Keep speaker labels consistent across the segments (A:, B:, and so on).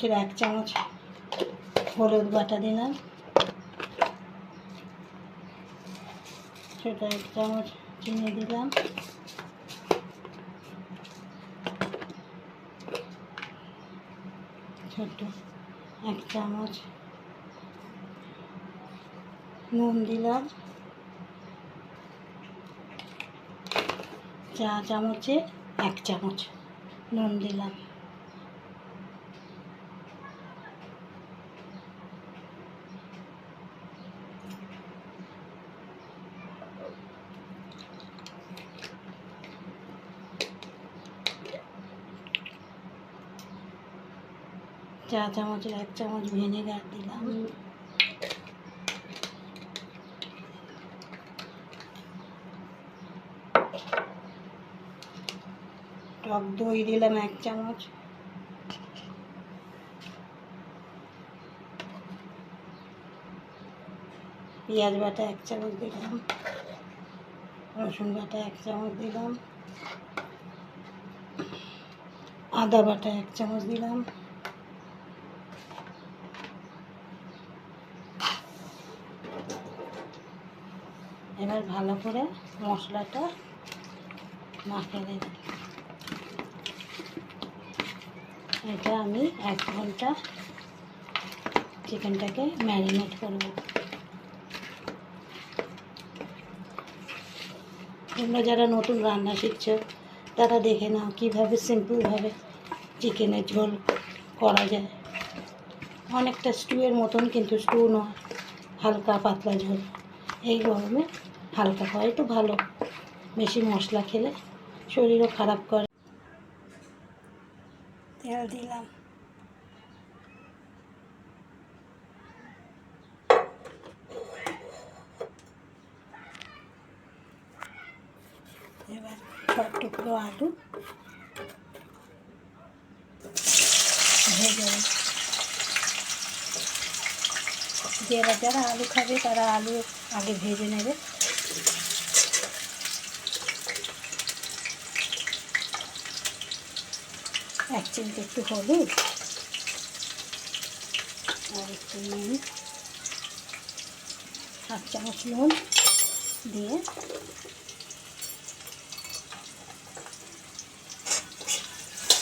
A: চামচের এক চামচ হলুদ বাটা দিলাম। ছোটো এক চামচ চিনি দিলাম। ছোট এক চামচ নুন দিলাম। চা চামচে এক চামচ নুন দিলাম। চা চামচের এক চামচ ভিনেগার দিলাম। টক দই দিলাম এক চামচ। পেঁয়াজ বাটা এক চামচ দিলাম। রসুন বাটা এক চামচ দিলাম। আদা বাটা এক চামচ দিলাম। এবার ভালো করে মশলাটা মাখিয়ে দেব এটা আমি এক ঘণ্টা চিকেনটাকে ম্যারিনেট করব। তোমরা যারা নতুন রান্না শিখছো, তারা দেখে নাও কীভাবে সিম্পলভাবে চিকেনের ঝোল করা যায়। অনেকটা স্টুয়ের মতন কিন্তু স্টু নয়, হালকা পাতলা ঝোল। এই গরমে হালকা খাওয়া তো ভালো। বেশি মশলা খেলে শরীরও খারাপ করে। তেল দিলাম এবার ছ টুকরো আলু ভেজে নেব। যারা যারা আলু খাবে, তারা আলু আগে ভেজে নেবে। এক চিমটে একটু হলুদ আর একটু নুন। হাফ চামচ নুন দিয়ে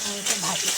A: আর এটা ভাজি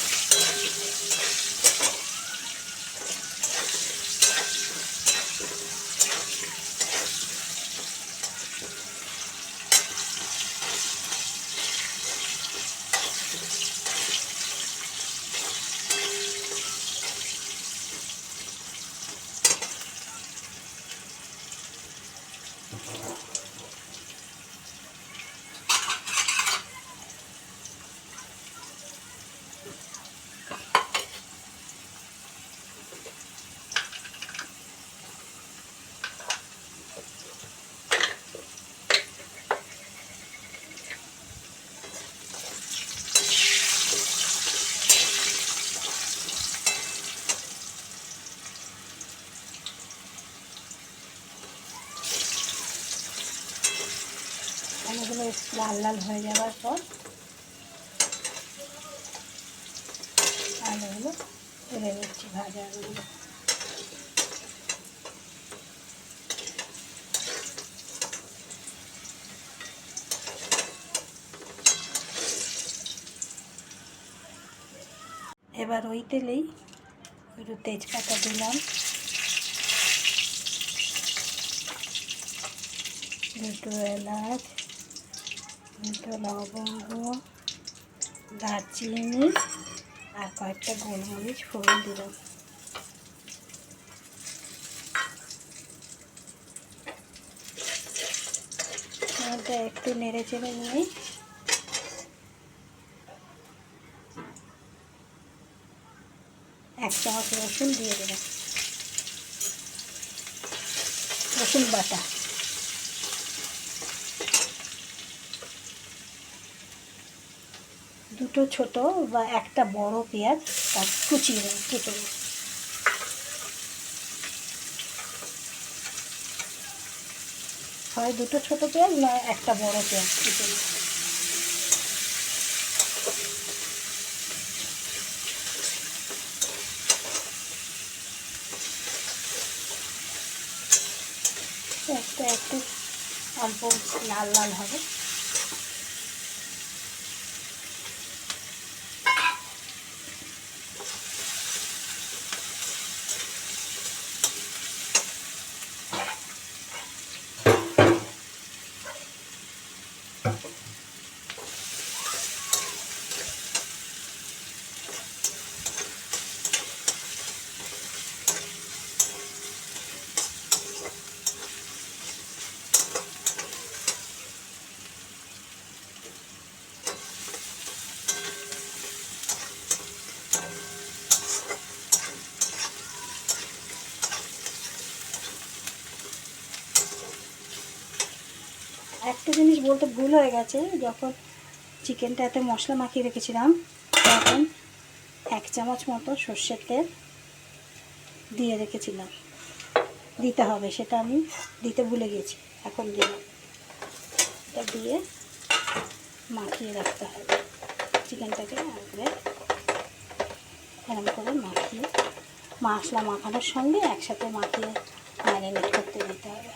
A: অনেকগুলো লাল লাল হয়ে যাওয়ার পর আলুগুলো তুলে নিচ্ছি ভাজা আলুগুলো এবার ওই তেলেই একটু তেজপাতা দিলাম। দুটো এলাচ লবঙ্গ, দারচিনি আর কয়েকটা গোলমরিচ ফোড়ন দিলাম একটু নেড়ে চেড়ে নিয়ে এক চামচ রসুন দিয়ে দেবেন রসুন বাটা। দুটো ছোট বা একটা বড় পেঁয়াজ তার কুচিয়ে নেব কেটে নেব হয় দুটো ছোট পেঁয়াজ না একটা বড় পেঁয়াজ কেটে নেব একটা একটু অল্প লাল লাল হবে। একটা জিনিস বলতে ভুল হয়ে গেছে, যখন চিকেনটা এতে মশলা মাখিয়ে রেখেছিলাম, তখন এক চামচ মতো সর্ষের তেল দিয়ে রেখেছিলাম। দিতে হবে, সেটা আমি দিতে ভুলে গেছি। এখন দিলাম এটা দিয়ে মাখিয়ে রাখতে হবে। চিকেনটাকে একবারে এরম করে মাখিয়ে, মশলা মাখানোর সঙ্গে একসাথে মাখিয়ে ম্যারিনেট করতে দিতে হবে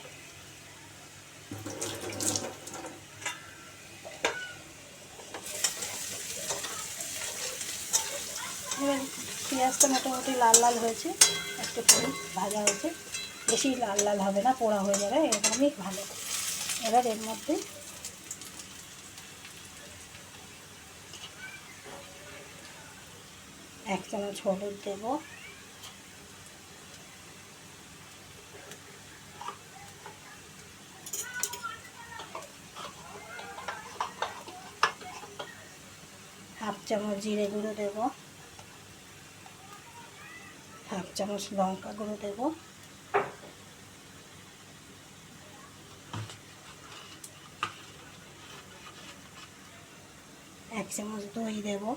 A: এবার পেঁয়াজটা মোটামুটি লাল লাল হয়েছে। একটু করে ভাজা হয়েছে। বেশি লাল লাল হবে না, পোড়া হয়ে যাবে, এরকমই ভালো। এবার এর মধ্যে এক চামচ হলুদ দেবো। হাফ চামচ জিরে গুঁড়ো দেবো। চামচ লঙ্কা গুঁড়ো দেবো। এক চামচ দই দেবো।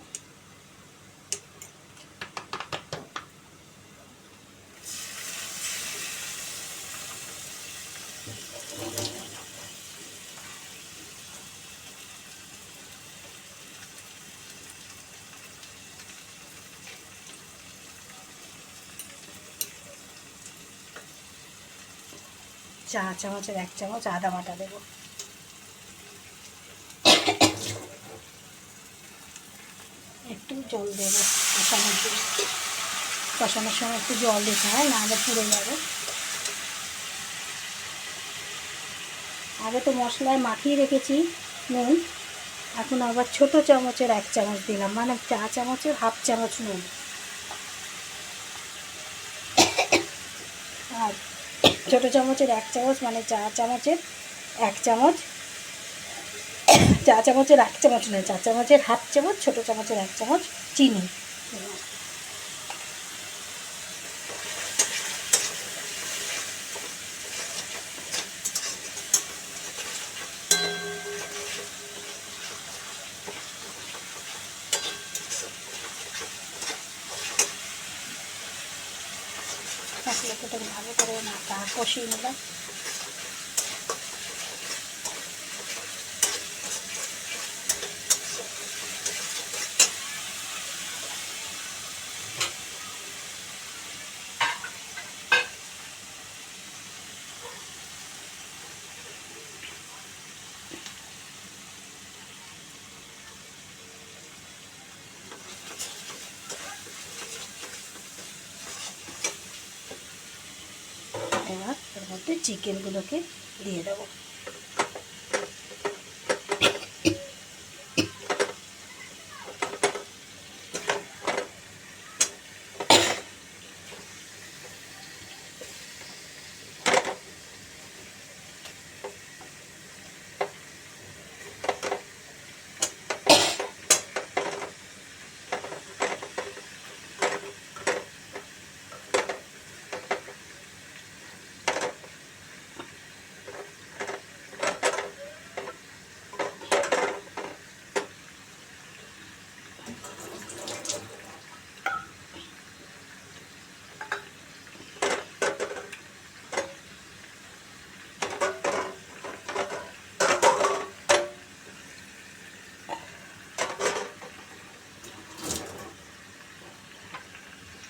A: চা, চামচের এক চামচ আদা বাটা দেবো। একটু জল দেবো কষানোর কষানোর সময় একটু জল দিতে হয়, নাহলে পুড়ে যাবে। আগে তো মশলায় মাখিয়ে রেখেছি নুন, এখন আবার ছোট চামচের এক চামচ দিলাম মানে চা চামচের হাফ চামচ নুন। আর ছোটো চামচের এক চামচ মানে চা চামচের এক চামচ, চা চামচের এক চামচ নয়, চা চামচের হাফ চামচ, ছোটো চামচের এক চামচ, চিনি। মশলাটা ভালো করে কষিয়ে নিলাম এবার এর মধ্যে চিকেনগুলোকে দিয়ে দেবো।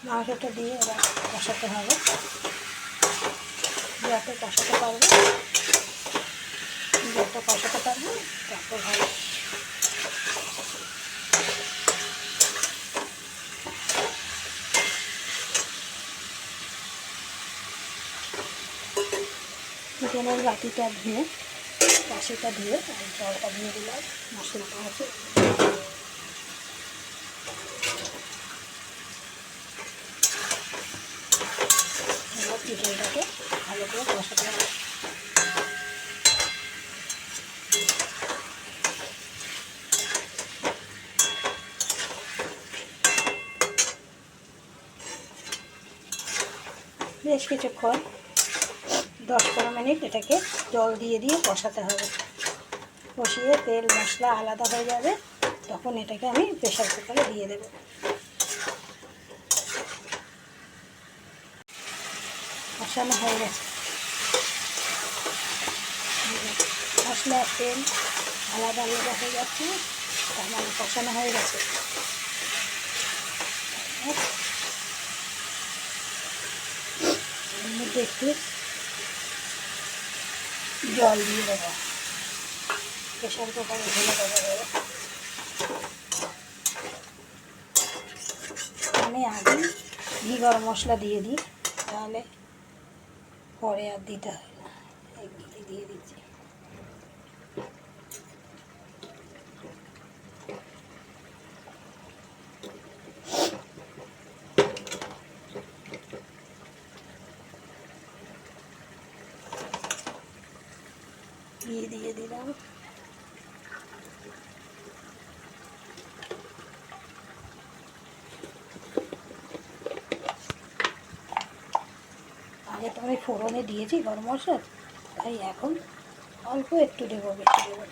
A: মাংসটা দিয়ে এবার কষাতে হবে। যত কষাতে পারব। যত কষাতে পারব তত ভালো চিকেনের বাটিটা ধুয়ে বাসিটা ধুয়ে জলটা দিয়ে দিলাম। মশলাটা আছে এবার চিকেনটাকে ভালো করে কষাতে হবে। বেশ কিছুক্ষণ, দশ পনেরো মিনিট এটাকে জল দিয়ে দিয়ে কষাতে হবে। কষিয়ে তেল মশলা আলাদা হয়ে যাবে, তখন এটাকে আমি প্রেশার কুকারে দিয়ে দেব। কষানো হয়ে গেছে। মশলা, তেল আলাদা আলাদা হয়ে যাচ্ছে, তার মানে কষানো হয়ে গেছে। একটু জল দিয়ে দেবো। প্রেশার কুকারে ঢেলে দেবো। আমি আগে ঘি গরম মশলা দিয়ে দিই, তাহলে পরে আর দিতে হয় না। একদিকে দিয়ে দিচ্ছি। দিয়ে দিয়ে দিলাম। আগে তো আমি ফোড়নে দিয়েছি গরম মশলা তাই এখন অল্প একটু দেবো, বেশি দেবো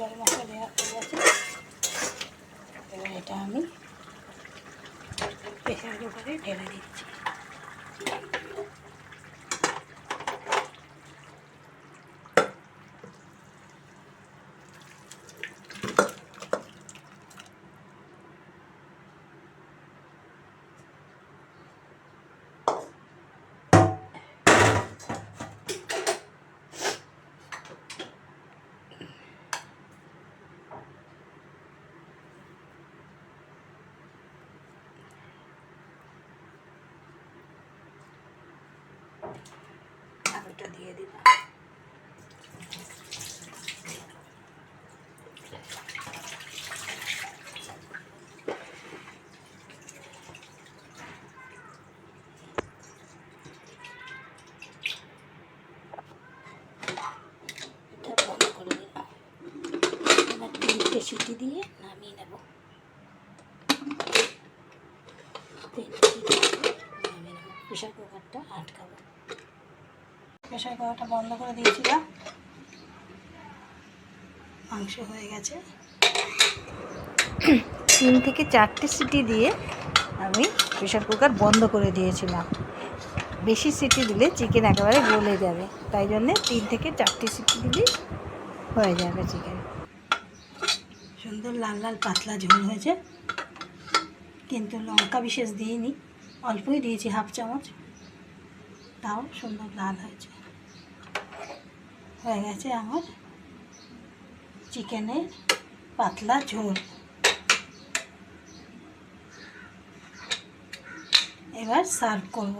A: গরম মশলা দেওয়া হয়ে গেছে। এবার এটা আমি প্রেশার কুকারে ঢেলে দিচ্ছি। আলুটা দিয়ে দিলাম। সিটি দিয়ে নামিয়ে নেব। প্রেশার কুকারটা আটকাবো। প্রেশার কুকারটা বন্ধ করে দিয়েছিলাম। মাংস হয়ে গেছে।
B: তিন থেকে চারটে সিটি দিয়ে আমি প্রেশার কুকার বন্ধ করে দিয়েছিলাম। বেশি সিটি দিলে চিকেন একেবারে গলে যাবে। তাই জন্যে তিন থেকে চারটে সিটি দিলে হয়ে যাবে চিকেন।
A: সুন্দর লাল লাল পাতলা ঝোল হয়েছে। কিন্তু লঙ্কা বিশেষ দিইনি। অল্পই দিয়েছি হাফ চামচ। তাও সুন্দর লাল হয়েছে। হয়ে গেছে আমার চিকেনের পাতলা ঝোল। এবার সার্ভ করব।